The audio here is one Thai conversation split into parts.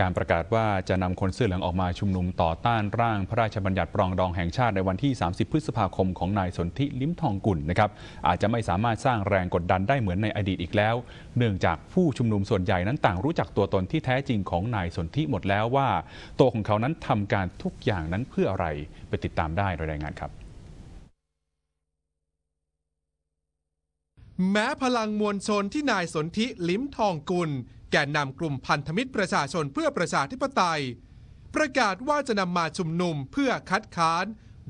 การประกาศว่าจะนำคนเสื้อเหลืองออกมาชุมนุมต่อต้านร่างพระราชบัญญัติปรองดองแห่งชาติในวันที่ 30 พฤษภาคมของนายสนธิลิ้มทองกุลนะครับอาจจะไม่สามารถสร้างแรงกดดันได้เหมือนในอดีตอีกแล้ว เนื่องจากผู้ชุมนุมส่วนใหญ่นั้นต่างรู้จักตัวตนที่แท้จริงของนายสนธิหมดแล้วว่า ตัวของเขานั้นทำการทุกอย่างนั้นเพื่ออะไรไปติดตามได้ในรายงานครับแม้พลังมวลชนที่นายสนธิลิ้มทองกุล แก่นำกลุ่มพันธมิตรประชาชนเพื่อประชาธิปไตย ประกาศว่าจะนำมาชุมนุมเพื่อคัดค้าน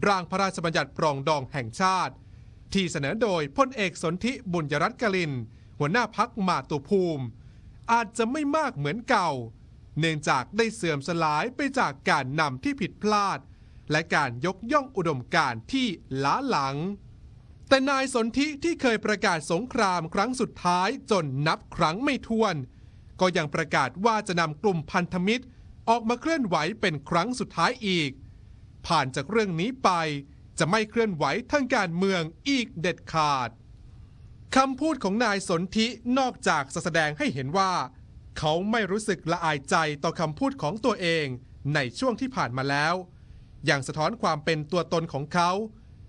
ร่างพระราชบัญญัติปรองดองแห่งชาติ ที่เสนอโดยพลเอกสนธิบุญยรัตน์กลิน หัวหน้าพักมาตุภูมิ อาจจะไม่มากเหมือนเก่า เนื่องจากได้เสื่อมสลายไปจากการนำที่ผิดพลาด และการยกย่องอุดมการณ์ที่ล้าหลัง แต่นายสนธิที่เคยประกาศสงครามครั้งสุดท้ายจนนับครั้งไม่ถ้วน ก็ยังประกาศว่าจะนำกลุ่มพันธมิตร ออกมาเคลื่อนไหวเป็นครั้งสุดท้ายอีก ผ่านจากเรื่องนี้ไปจะไม่เคลื่อนไหวทางการเมืองอีกเด็ดขาดคำพูดของนายสนธินอกจากแสดงให้เห็นว่า เขาไม่รู้สึกละอายใจต่อคำพูดของตัวเองในช่วงที่ผ่านมาแล้วอย่างสะท้อนความเป็นตัวตนของเขา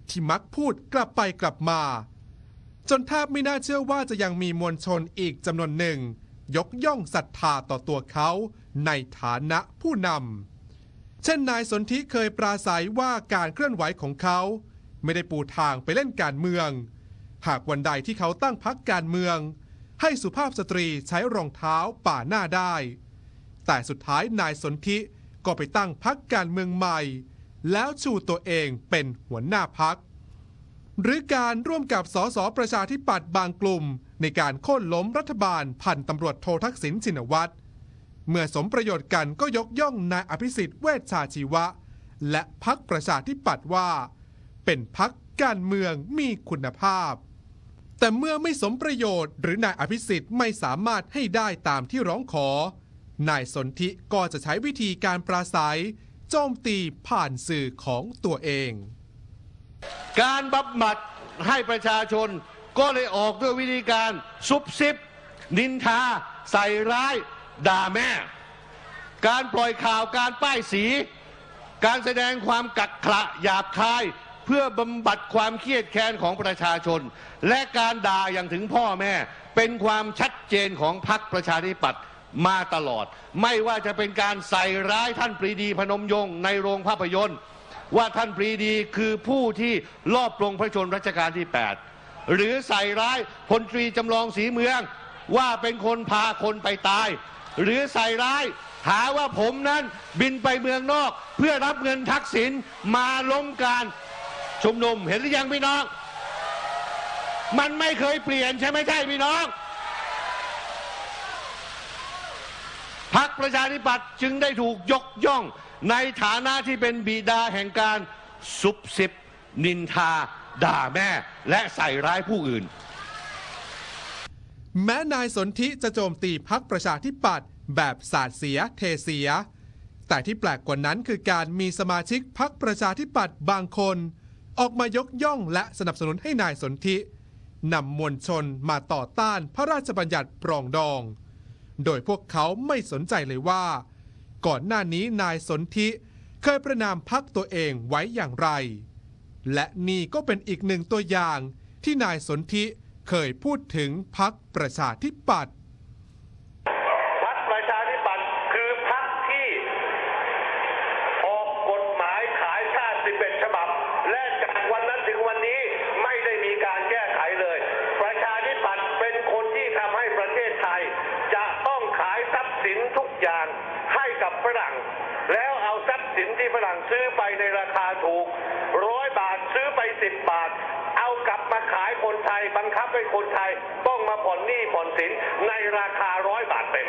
ที่มักพูดกลับไปกลับมา จนแทบไม่น่าเชื่อว่าจะยังมีมวลชนอีกจำนวนหนึ่ง ยกย่องศรัทธาต่อตัวเขาในฐานะผู้นำ เช่นนายสนธิเคยปราศัยว่าการเคลื่อนไหวของเขา ไม่ได้ปูทางไปเล่นการเมือง หากวันใดที่เขาตั้งพักการเมือง ให้สุภาพสตรีใช้รองเท้าป่าหน้าได้ แต่สุดท้ายนายสนธิก็ไปตั้งพักการเมืองใหม่ แล้วชูตัวเองเป็นหัวหน้าพัก หรือการร่วมกับสสประชาธิปัตย์บางกลุ่ม ในการโค่นล้มรัฐบาลพันตำรวจโททักษิณชินวัตร เมื่อสมประโยชน์กันก็ยกย่องนายอภิสิทธิ์เวชชาชีวะ และพักประชาธิปัตย์ว่า เป็นพักการเมืองมีคุณภาพ แต่เมื่อไม่สมประโยชน์ หรือนายอภิสิทธิ์ไม่สามารถให้ได้ตามที่ร้องขอ นายสนธิก็จะใช้วิธีการปราศัย โจมตีผ่านสื่อของตัวเอง การบำบัดให้ประชาชน ก็เลยออกด้วยวิธีการซุบซิบ นินทา ใส่ร้าย ด่าแม่ การปล่อยข่าวการป้ายสี การแสดงความกักขระหยาบคาย เพื่อบำบัดความเครียดแค้นของประชาชน และการด่าอย่างถึงพ่อแม่ เป็นความชัดเจนของพรรคประชาธิปัตย์มาตลอด ไม่ว่าจะเป็นการใส่ร้ายท่านปรีดีพนมยงค์ในโรงภาพยนตร์ ว่าท่านปรีดีคือผู้ที่ลอบปลงพระชนรัชกาลที่ 8 หรือใส่ร้ายพลตรีจำลองสีเมือง ว่าเป็นคนพาคนไปตาย หรือใส่ร้ายหาว่าผมนั้นบินไปเมืองนอก เพื่อรับเงินทักษิณมาล้มการชุมนุมเห็นหรือยังพี่น้อง มันไม่เคยเปลี่ยนใช่ไหมใช่พี่น้องพักประชาธิปัตย์จึงได้ถูกยกย่องในฐานะที่เป็นบิดาแห่งการซุบซิบนินทา ด่าแม่และใส่ร้ายผู้อื่น แม้นายสนธิจะโจมตีพักประชาธิปัตย์แบบสาดเสียเทเสีย แต่ที่แปลกกว่านั้นคือการมีสมาชิกพักประชาธิปัตย์บางคน ออกมายกย่องและสนับสนุนให้นายสนธินำมวลชนมาต่อต้านพระราชบัญญัติปรองดอง โดยพวกเขาไม่สนใจเลยว่า ก่อนหน้านี้นายสนธิเคยประนามพักตัวเองไว้อย่างไร และนี่ก็เป็นอีกหนึ่งตัวอย่างที่นายสนธิเคยพูดถึงพักประชาธิปัตย์พักประชาธิปัตย์คือพักที่ ออกกฎหมายขายชาติ 11 ฉบับ และจากวันนั้นถึงวันนี้ไม่ได้มีการแก้ไขเลย ประชาธิปัตย์เป็นคนที่ทำให้ประเทศไทย จะต้องขายทรัพย์สินทุกอย่างให้กับฝรั่ง แล้วเอาทรัพย์สินที่ฝรั่งซื้อไปในราคาถูก ซื้อไป10บาท เอากลับมาขายคนไทย บังคับให้คนไทย ต้องมาผ่อนหนี้ผ่อนสินในราคาร้อยบาทเต็ม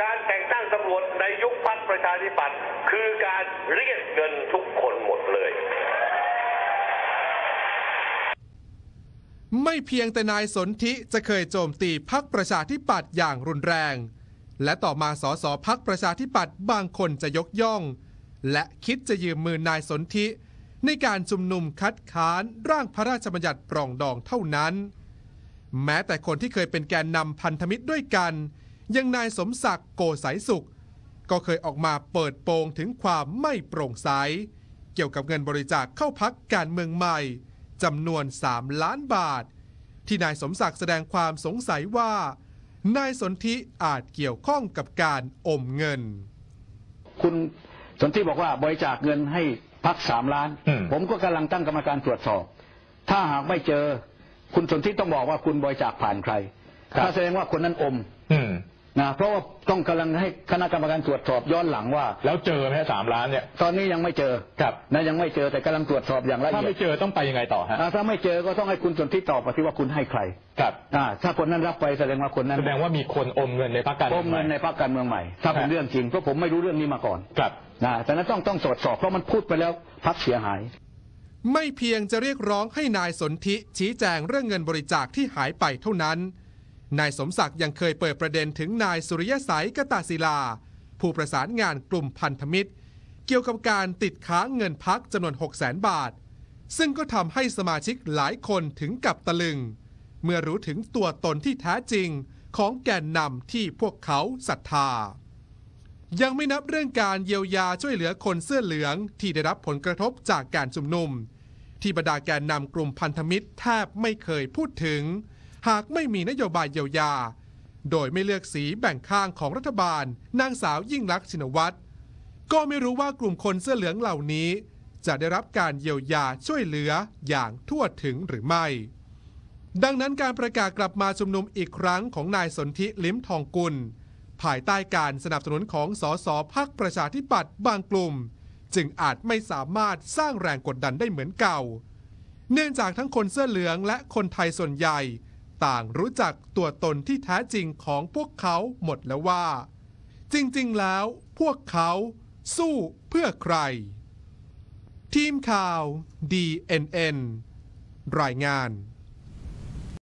การแต่งตั้งตำรวจในยุคพักประชาธิปัตย์คือการเรียกเงินทุกคนหมดเลยไม่เพียงแต่นายสนธิจะเคยโจมตีพักประชาธิปัตย์อย่างรุนแรง และต่อมาสสพักประชาธิปัตย์บางคนจะยกย่อง และคิดจะยืมมือนายสนธิ ในการชุมนุมคัดค้านร่างพระราชบัญญัติปรองดองเท่านั้น แม้แต่คนที่เคยเป็นแกนนำพันธมิตรด้วยกัน ยังนายสมศักดิ์โกสายสุข ก็เคยออกมาเปิดโปงถึงความไม่โปร่งใส เกี่ยวกับเงินบริจาคเข้าพักการเมืองใหม่จำนวน 3 ล้านบาท ที่นายสมศักดิ์แสดงความสงสัยว่า นายสนธิอาจเกี่ยวข้องกับการอมเงิน คุณสนธิบอกว่าบริจาคเงินให้พักสามล้านอืมผมก็กำลังตั้งกรรมการตรวจสอบ ถ้าหากไม่เจอ คุณสนธิต้องบอกว่าคุณบริจาคผ่านใครถ้าแสดงว่าคนนั้นอมอืม นะเพราะว่าต้องกำลังให้คณะกรรมการตรวจสอบย้อนหลังว่า แล้วเจอไหมฮะสามล้านเนี่ย ตอนนี้ยังไม่เจอครับนะยังไม่เจอแต่กำลังตรวจสอบอย่างละถ้าเอียไม่ดเจอต้องไปยังไงต่อฮะอ่าถ้าไม่เจอก็ต้องให้คุณสนธิตอบมาที่ว่าคุณให้ใครครับอ่าถ้าคนนั้นรับไปแสดงว่าคนนั้นแสดงว่ามีคนอมเงินในพรรคการอเมือมงใหเงิม่นในพรรคการเมืองใหม่ ถ้าเป็นครับเรื่องจริงเพราะผมไม่รู้เรื่องนี้มาก่อนครับนะแต่นั้นต้องต้องตรวจสอบเพราะมันพูดไปแล้วพรรคเสียหาย ไม่เพียงจะเรียกร้องให้นายสนธิชี้แจงเรื่องเงินบริจาคที่หายไปเท่านั้น นายสมศักดิ์ยังเคยเปิดประเด็นถึงนายสุริยสัยกตาศิลา ผู้ประสานงานกลุ่มพันธมิตร เกี่ยวกับการติดค้างเงินพักจำนวน 6 0 0 0 0 0บาท ซึ่งก็ทำให้สมาชิกหลายคนถึงกับตะลึง เมื่อรู้ถึงตัวตนที่แท้จริงของแกนนำที่พวกเขาศรัทธา ยังไม่นับเรื่องการเยียวยาช่วยเหลือคนเสื้อเหลืองที่ได้รับผลกระทบจากการชุมนุม ที่บรรดาแกนนำกลุ่มพันธมิตรแทบไม่เคยพูดถึง หากไม่มีนโยบายเยียวยา โดยไม่เลือกสีแบ่งข้างของรัฐบาล นางสาวยิ่งลักษณ์ชินวัตรก็ไม่รู้ว่ากลุ่มคนเสื้อเหลืองเหล่านี้ จะได้รับการเยียวยาช่วยเหลืออย่างทั่วถึงหรือไม่ ดังนั้นการประกาศกลับมาชุมนุมอีกครั้งของนายสนธิลิ้มทองกุล ภายใต้การสนับสนุนของสสพักประชาธิปัตย์บางกลุ่ม จึงอาจไม่สามารถสร้างแรงกดดันได้เหมือนเก่า เนื่องจากทั้งคนเสื้อเหลืองและคนไทยส่วนใหญ่ ต่างรู้จักตัวตนที่แท้จริงของพวกเขาหมดแล้วว่า จริงๆแล้วพวกเขาสู้เพื่อใคร ทีมข่าว DNN รายงาน